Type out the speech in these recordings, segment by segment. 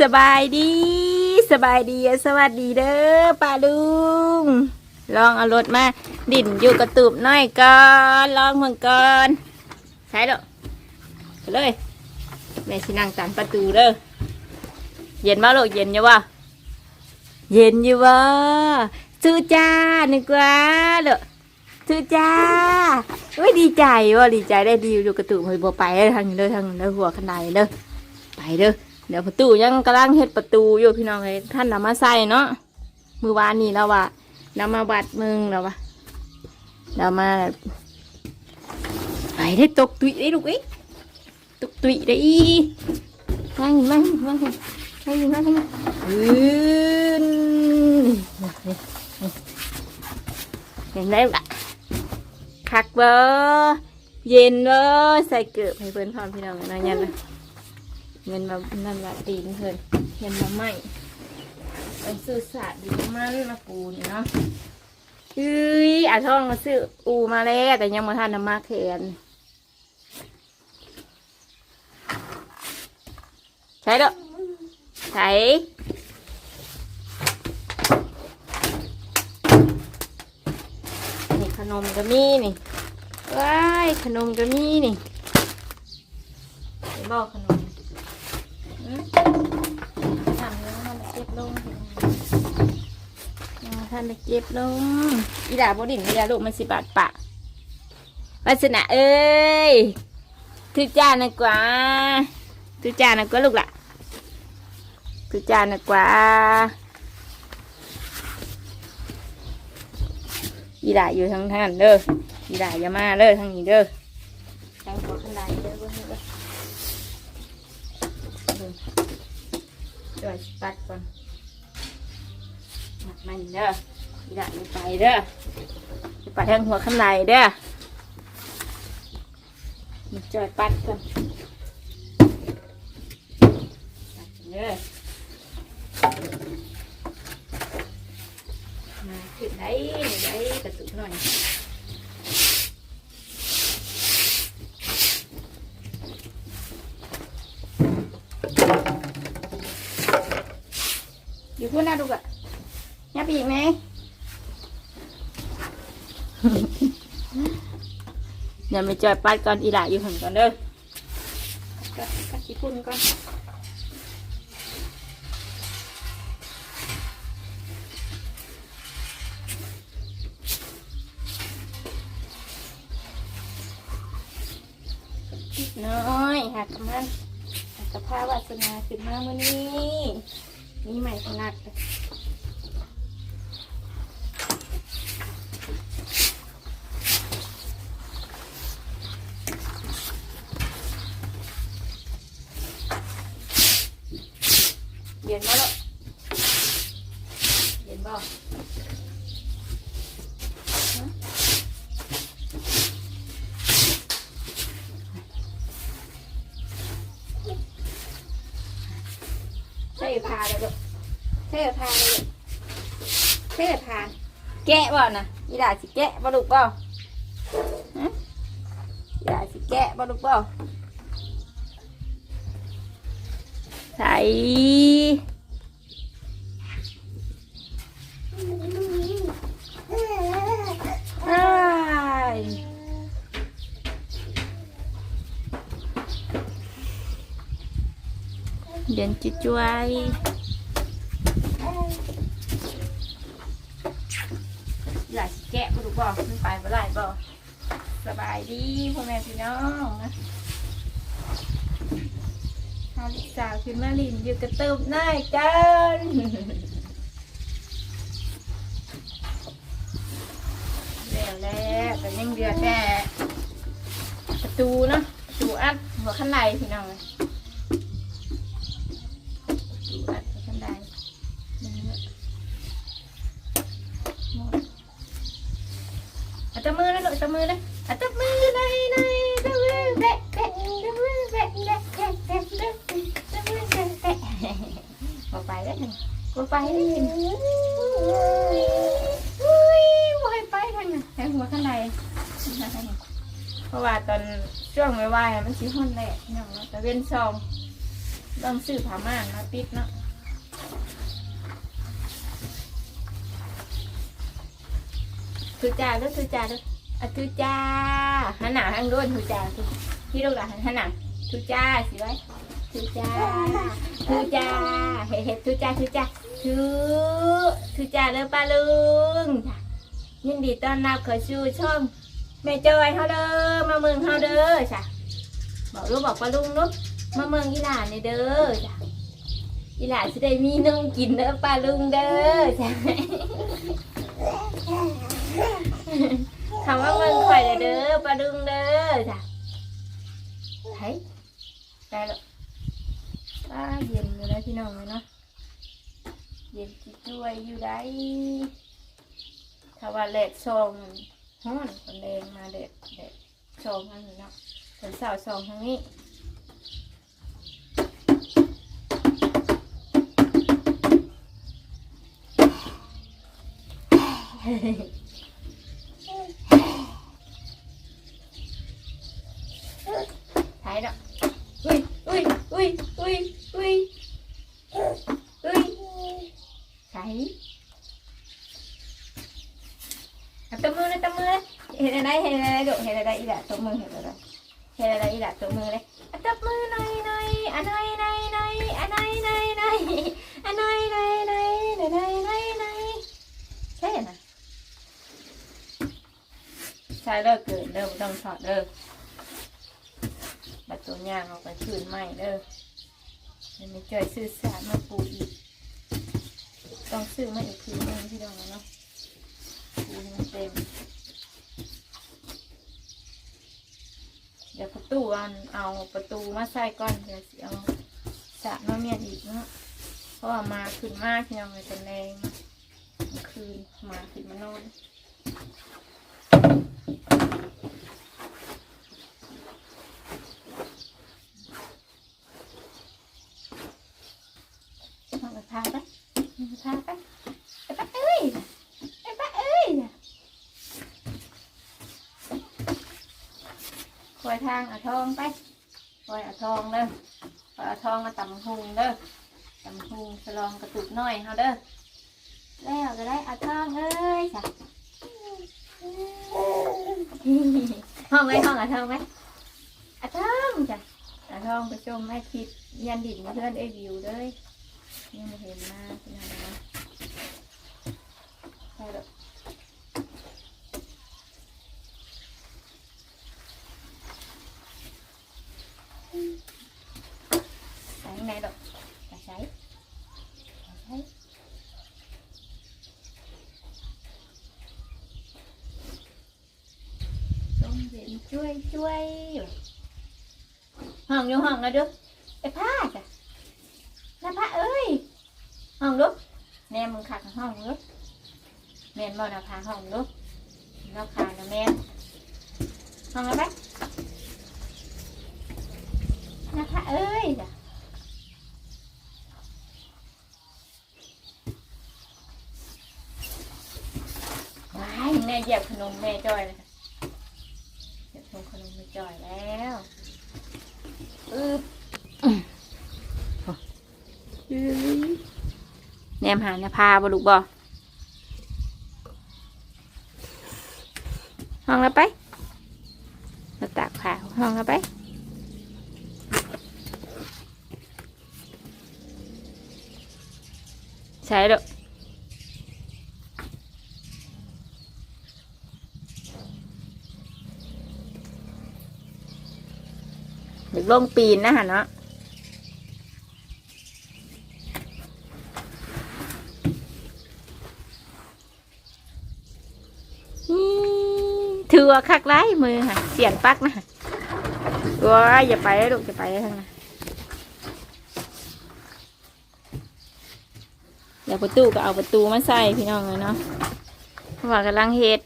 สบายดี สบายดีสวัสดีเด้อป้าลุง ลองเอารถมา ดิ่นอยู่กระตูบน่อยก่อนลองเมืองก่อนใช้ดอกไปเลยแม่สินั่งตามประตูเด้อเย็นมาลูกเย็นอยู่วะเย็นอยู่วะซื้อจ้านึกว่าเด้อซื้อจ้าอุ้ยดีใจว่ะดีใจได้ดีอยู่กระตูบเฮ้ยบ่ไปทางนี้เด้อทางนี้เด้อหัวขนาดเด้อไปเด้อ เดี๋ยวประตูยังกำลังเฮ็ดประตูอยู่พี่น้องเลยท่านนำมาใส่เนาะมือวานนี่แล้วว่านำมาบัดมึงแล้ววะนำมาไปได้ตกตุยได้ลูกเอ้ยตกตุยได้อีนั่งนั่งนั่งนั่งนั่งอืนเห็นได้ปะคักเบอเย็นเบอใส่เกลือให้เพื่อนพร้อมพี่น้องเลยนะยันเลย เงินมานั่นละตีนเพิ่นเห็นมาใหมไปซื้อสาดดีมันมาปูนี่เนาะเอ้ยอาท่องมาซื้ออูมาแล้วแต่ยังมาทานน้ำมาแขนใช่เด้อใช่นี่ขนมก็มีนี่ว้ายขนมก็มีนี่ไปบอกขน ทำแล้วมันเก็บลงท่านได้เก็บลงอีดาบดินอีดาลูกมันสิบาทปะวัสนาเอ้ยทุจานะกว่าทุจานะกว่าลูกละทุจานะกว่าอีดาอยู่ทางทางนั้นเด้ออีดาอย่ามาเด้อทางนี้เด้อทางหัวขันไดเด้อเบิ่งเด้อ จ่อยปัดก่อนหมักมันเด้ออีด่าไม่ไปเด้อจะไปทางหัวข้างในเด้อมันจ่อยปัดก่อนเด้อมาขึ้นได้ได้กระตุกหน่อยอยู่พู ดหน้าดูกอะยับอีกไหมอย่าไปจอยปัดก่อนอีหล่าอยู่หันก่อนเด้อกัดกัดขี้พุ่นก่อนนิดน้อยหักกับมันหักกับผ้าวาสนาขึ้นมาเมื่อนี้ นี่ใหม่ถนัดเลยเย็นมาแล้วเย็นบ่ฮะ ใส่ผ้าเลยลูกเทพาเลยลูกใส่ผ้าแกะบ่นะอีดาสิแกะบ่ลูกบ่ฮะอีดาสิแกะบ่ลูกบ่ใส่อ้ายเย็ นจุ๊จวยหลายแกะบ่ลูกบ่มันไปบ่หลายบ่สบายดีพ่อแม่พี่น้องนะฮาลิสาวขึ้นมาลินอยู่กระตืบหน้ากันแล้วแล้วแต่ยังเดือดแน่ประตูเนาะประตูอัดหัวข้างในพี่น้องเลยประตูอัดหัวข้างในนี่เนอะหมดเอาตะมือเลยลูกตะมือเลยเอาตะมือเลยเลยตะมือแบะแบะตะมือแบะแบะแบะแบะแบะตะมือแบะแบะบ่ไปแล้วนี่ บ่ไปแล้วนี่อุ้ยบ่ให้ไปทางนั้นแทงหัวข้างในเพราะว่าตอนช่วงไม่ไหวมันสิฮ้อนแหละพี่น้องเนาะแต่เว้นซองต้องซื้อผ้าม่านมาปิดเนาะทุจ่าเด้อทุจ่าเด้ออะทุจ่าหันหน้าทางโน้นทุจ่าที่ลูกหลานหันหน้าทุจ่าสิไว้ทุจ่าทุจ่าเฮ็ดเฮ็ดทุจ่าทุจ่า ทุทุจ่าเด้อป้าลุงยินดีต้อนรับเข้าสู่ช่องแม่จอยเฮาเด้อมาเมืองเฮาเด้อจ้ะบอกลูกบอกป้าลุงเนาะมาเมืองอีหลานนี่เด้อจ้ะอีหลานสิได้มีนมกินเด้อป้าลุงเด้อจ้ะคำว่าเมืองข่อยเด้อป้าลุงเด้อจ้ะไห้ได้แล้วป้าเย็นอยู่แล้วพี่น้องเนาะ เย็นจิช่วยอยู่ได้ถ้าว่าแหลกซองฮ้อนคนแดงมาเด็ดเด็ดซองอันนี้เนาะเป็นสาวซองทางนี้ถ่ายแล้วอุ้ยอุ้ยอุ้ยอุ้ยอุ้ยอุ้ยใส่เอา ตัวมือเลยตัวมือเห็นอะไรเห็นอะไรดูเห็นอะไรอีหละตัวมือเห็นอะไรเห็นอะไรอีหละตัวมือเลยตัวมือหน่อยหน่อยอะหน่อยหน่อยหน่อยอะหน่อยหน่อยหน่อยอะหน่อยหน่อยหน่อยหน่อยหน่อยหน่อยหน่อยใช่นะใช่เลิกเกินเลิกต้องถอดเลิกบัดตัวยางออกไปคืนใหม่เด้อมันไม่จ่อยซื้อสารมาปูอีก ต้องซื้อมาอีกคืนนึงพี่น้องเนาะปูให้มันเต็ม เดี๋ยวประตูอันเอาประตูมาใส่ก่อนเดี๋ยวสิเอาสารมาเมียนอีกเนาะเพราะว่ามาคืนมากพี่น้องเลยเป็นแรงคืนมาคืนมานอนางเอาทองไปคอยเอาทองเด้อคอยเอาทองมาตำหุงเด้อตำหุงฉลองกระตุกน้อยเฮาเด้อแล้วก็ได้เอาทองเอ้ยจ้ะห้องไว้ห้องเอาทองไหมเอาทองจ้ะเอาทองไปชมแม่คิดยันดินเพื่อนไอ้วิวเด้ยยังไม่เห็นหน้าพี่น้องนะใช่หรอ กใส่ไหนดอกจะใช้ใช้ต้มเย็นช่วยช่วยห้องอยู่ห้องนะเด้อไอ้ผ้าจ้ะ นะเอ้ยนบ่นาพาห้องลุกนอกคะแม่นห้องอะไรน้าพระเอ้ยว้ายแม่เหยียบขนมแม่จอยเลยเหยียบขนมแม่จอยแล้วอึบแนมหาเนี่ยพาบลูกบอห้องแล้วไปเราตากผ้าห้องแล้วไป ใช่ดอกเด็กลงปีนนะฮะเนาะนี่ถือว่าคักไร้มือค่ะเสียนปักนะว้าอย่าไปเลยลูกอย่าไปทั้งนั้น เดี๋ยวประตูก็เอาประตูมาใส่พี่น้องเลยเนาะเพราะว่ากำลังเฮ็ด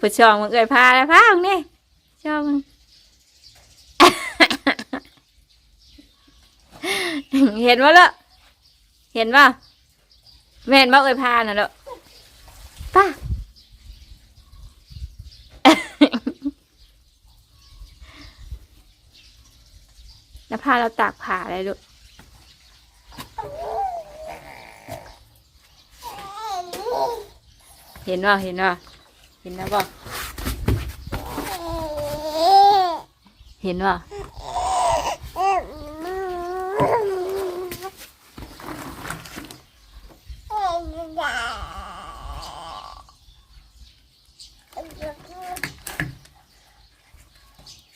ผู้ชองมันเอ่ยพาแล้วพาของนี่ชองมันเห็นว่าละเห็นป่ะแม่นบ่เอ่ยพาน่ะเด้อป้า้วพาเราตากผ่าอะไรลูกเห็นว่าเห็นว่าเห็นนะบ่เห็นว่า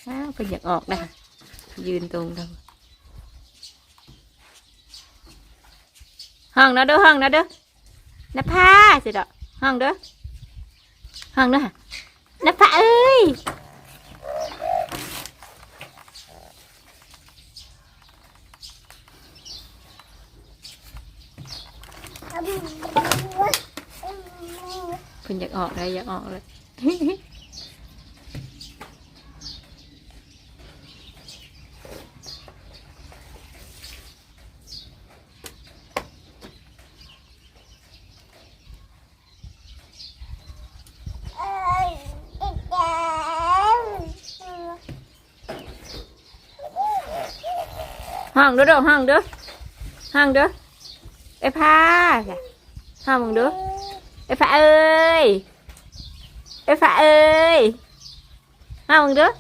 อ้าวเป็นอยากออกนะ ยืนตรงตรงห้องนะเด้อห้องนะเด้อนะพาสิดอกห้องเด้อห้องเด้อนะพาเอ้ยเพิ่นอยากออกเลยอยากออกเลย องเด้อเด้อห้องเด้อห้องเด้อไอ้พาจ้ะห้องมึงเด้อไอ้พาเอ้ยไอ้พาเอ้ยห้องมึงเด้อ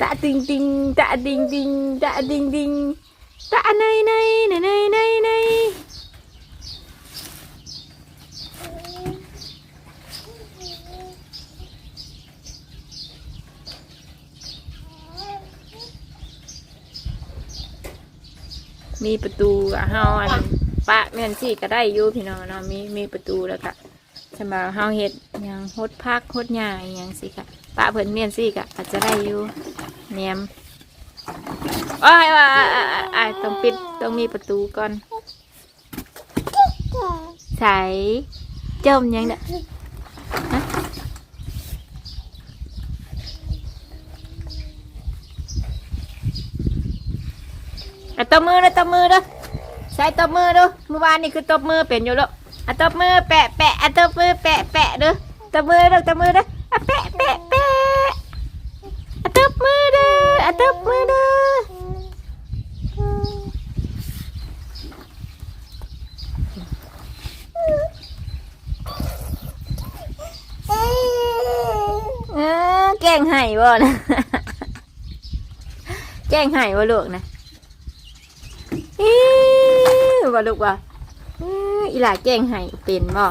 ตะติงติงตะติงติงตะติงติงตะในในในในในใน มีประตูอะเฮาอันปะแม่นสิก็ได้อยู่พี่น้องเนาะมีมีประตูแล้วก็สำหรับเฮาเฮ็ดหยังฮดพักฮดหญ้าอหยังสิค่ะปะเพิ่นเมียนสิก็อาจจะได้อยู่แหนมโอ้ยว่าอ่าต้องปิดต้องมีประตูก่อนใส่จมยังเด้อ อะตบมือนะตบมือเด้อใส่ตบมือเด้อเมื่อวานนี่คือตบมือเป็นอยู่แล้วอะตบมือแปะแปะอะตบมือแปะแปะเด้อตบมือเด้อตบมือเด้ออะแปะแปะแปะอะตบมือเด้ออะตบมือเด้อเออแกล้งไห้บ่นะแกล้งไห้บ่ลูกนะอิ๊ วว่าลูกว่าอีหลาแกล้งให้เป็นบ่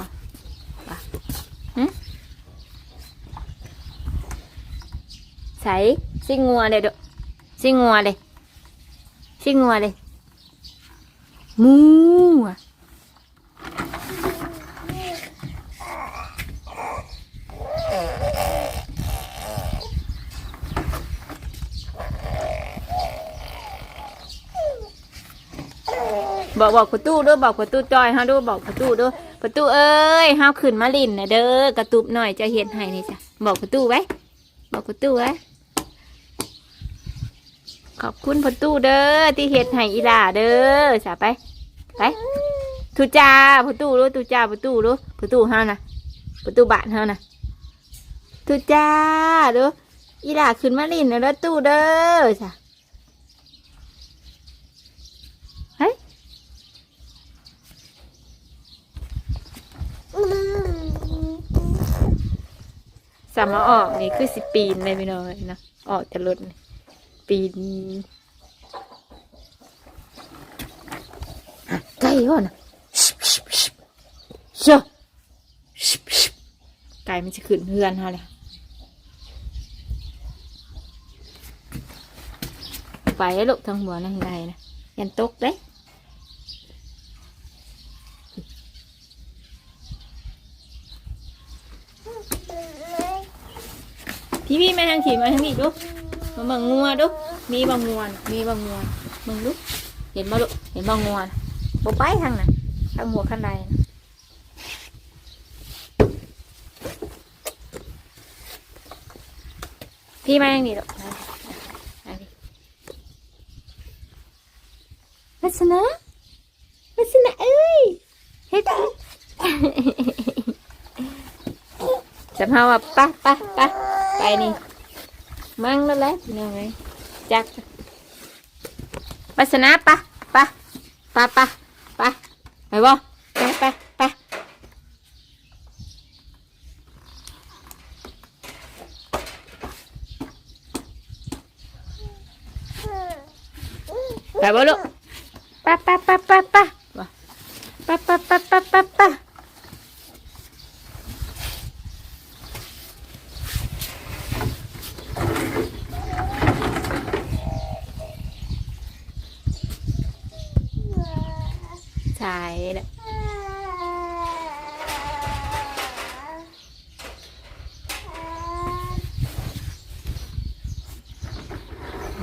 ใส่สิงัวเลยดูซิงัวเลยสิงัวเลยมูอะ บอกบอกประตูด้วยบอกประตูจอยฮะด้วยบอกประตูด้วยประตูเอ้ยห้าวขึ้นมาลินนะเด้อกระตุบหน่อยจะเห็นให้นี่จ้ะบอกประตูไว้ บอกประตูไว้ขอบคุณประตูเด้อที่เห็ดให้อีหล่าเด้อจ้ะไปไปทุจ้าประตูรู้ทุจ้าประตูรู้ประตูห้านะประตูบานห้านะทุจ้าด้ออีหล่าขึ้นมาลินนะเด้อตู้เด้อจ้ะ สามารถออกนี่คือสิปีนเลยพี่น้องเนาะออกจากรถนี่ปีนไก่ก่อนนะเจ้าไก่มันจะขึ้นเฮือนฮะเลยไปแล้วลูกทางหัวนั่งไงนะยันตกเด้ พี่พี่มาทางขี่มาทางนี้ดูมาบังงัวดูมีบังงวนมีบังงวนมึงดูเห็นมาลูเห็นบังงวน่ะบไปทางน่ะทางหัวข้างในพี่มาทางนี้ลูกมามาดิลักษณะลักษณะเอ้ยเฮ็ดสสำเฮาว่าปะปะปะ ไปนี่ มั่งแล้วแหละพี่น้องเอ้ยจักปัสนาปะปะปะปะปะไปบ่ไปไปไปไปบ่ลูกปะปะปะปะปะบ่ปะปะปะปะปะปะใช่แหละ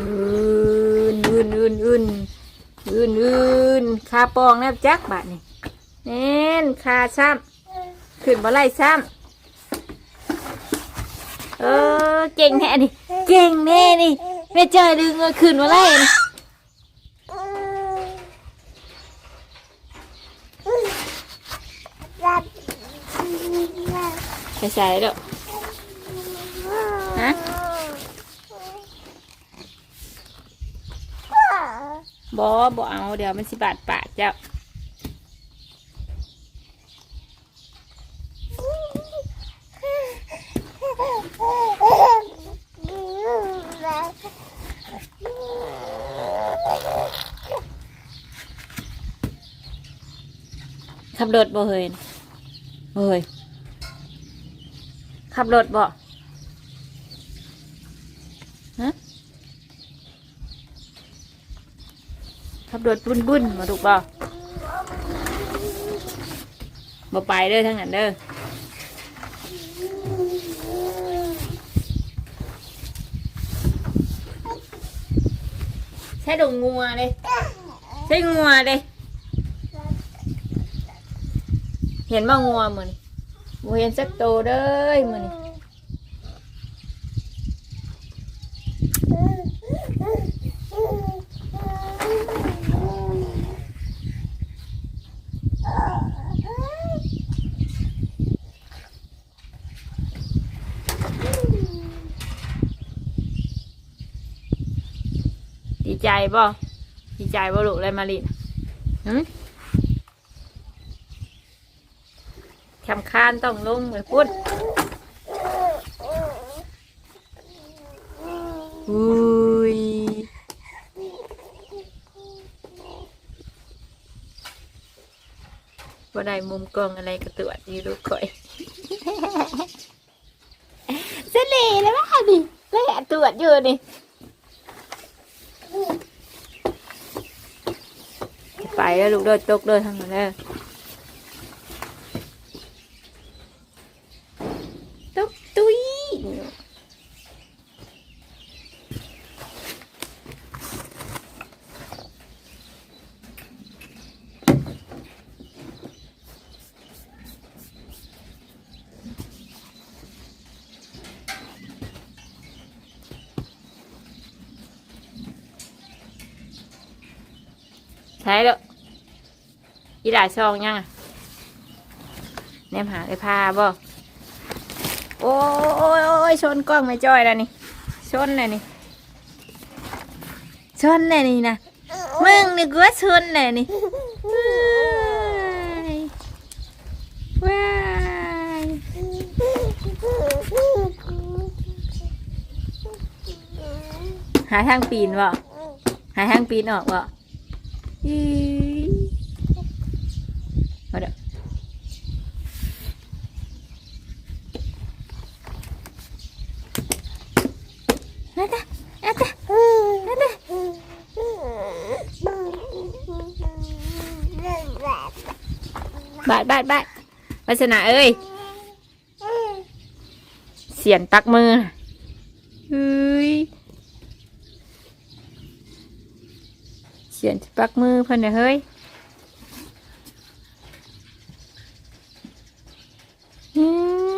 อื่นอื่นอื่นอื่นอื่นอื่นคาปองนะจักบาทนี่เน้นคาซ้ำขึ้นบ่ไล่ซ้ำเออเก่งแน่นี่เก่งแน่นี่แม่จอยดึงเอาขึ้นบ่ไล่นี่ใส่ใส่เด้อฮะ บ่บ่เอาเดี๋ยวมันสิบาดปากเจ้าขับรถบ่เฮยบ่เฮยขับรถบ่ฮะขั บรถบุ้นบุ้นๆมาถูกบ่บ่ไปเด้อทั้งนั้นเด้อใช้ดงงัวเลยใช้งัวเลยเห็นบ่งัวมือนี่บ่เห็นสักโตวเด้อมือนี่ดี ใจบ่ดีใจบ่ลูกเลยมาลินหืมแคมคานต้องลงไปพุ่นอุ้ยบ่ได้มุมกล้องอะไรกระตรวจอยู่ลูกข่อยเสน่ห์เลยว่าดิเลยแอบตรวจอยู่นี่ ไปแล้วลูกเดินตกเดินทางนั้นเลยตกตุยใช่แล้ว อีหลาช่องยังอะแนมหาไอ้พาบ่โอ้ยโอ้ยโอ้ยชนกล้องไม่จ้อยแล้วนี่ชนเลยนี่ชนเลยนี่นะมึงนี่กูว่าชนเลยนี่ว้ายว้ายหาทางปีนบ่หาทางปีนออกบ่อีมาเด้อ Nada, nada, nada. บาดบาดบาดวัสนาเอ้ย เสียนปักมือเฮ้ยเสียนปักมือเพิ่นเฮ้ยอื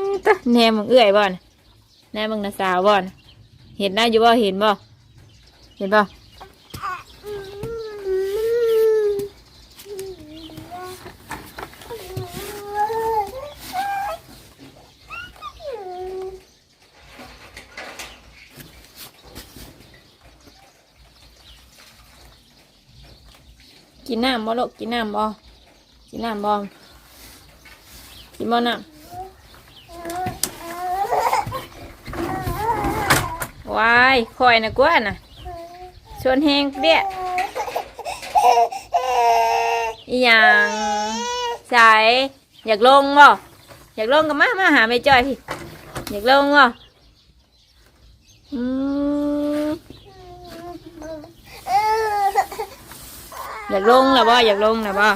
มตะแนมึงเอื้อยบ่อนแนมึงนะสาวบ่อน เห็นได้อยู่บ่เห็นบ่เห็นบ่กินน้ำบ่ลูกกินน้ำบ่กินน้ำบ่กินบ่น้ำ วายคอยนะกว่าน่ะชวนแหงเปี้ยอีหยังสายอยากลงบ่อยากลงก็มามาหาแม่จ้อยพี่ อยากลงบ่อืมอยากลงแล้วบ่อยากลงแล้วบ่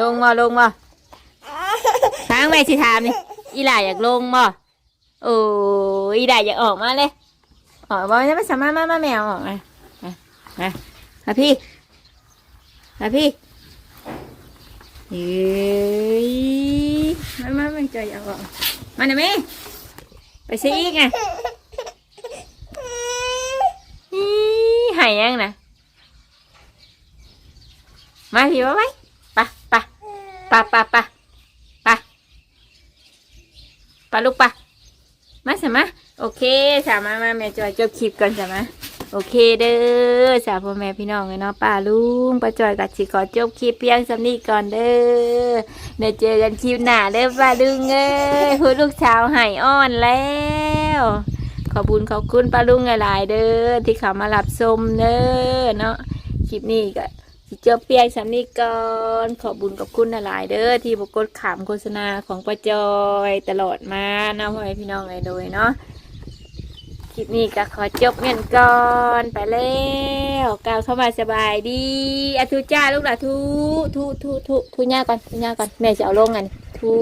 ลงบ่ลงบ่ทางไปสิถามนี่อีหล่าอยากลงบ่โอ้อีหล่าอยากออกมาเลย ออกบ่จะไม่สามารถมามาแมวออกมามามาพี่มาพี่เฮ้ยมามาไม่ใจอยากออกมาหน่อยไหมไปซิอีกไงอีหายยังนะมาพี่ว่าไหมปะปะปะปะปะปะปะลูกปะ มาสมโอเคสามามาแม่จอยจบคลิปก่อนสามโอเคเด้อสาวพ่อแม่พี่น้องเลยเนาะป้าลุงป้าจอยกับสิขอจบคลิปเพียงสำนี้ก่อนเด้อเดี๋ยวเจอกันคลิปหน้าเด้อป้าลุงเอ้ยคุณลูกสาวหายอ่อนแล้ว ขอบคุณขอบคุณป้าลุงหลายๆเด้อที่เขามารับชมเด้อเนาะคลิปนี้ก็ สิเจบเปียงสำนีก่อนขอบุญขอบคุณหลายเด้อที่บกดขามโฆษณาของป้าจอยตลอดมาเนาะพ่อแม่พี่น้องเลยโดยเนาะคลิปนี้ก็ขอจบเงินก่อนไปแล้วกล่าวเข้ามาสบายดีอะทุจ้าลูกหล่ะทุทุทุทุทุย่าก่อนทุย่าก่อนแม่จะเอาลงกันทุ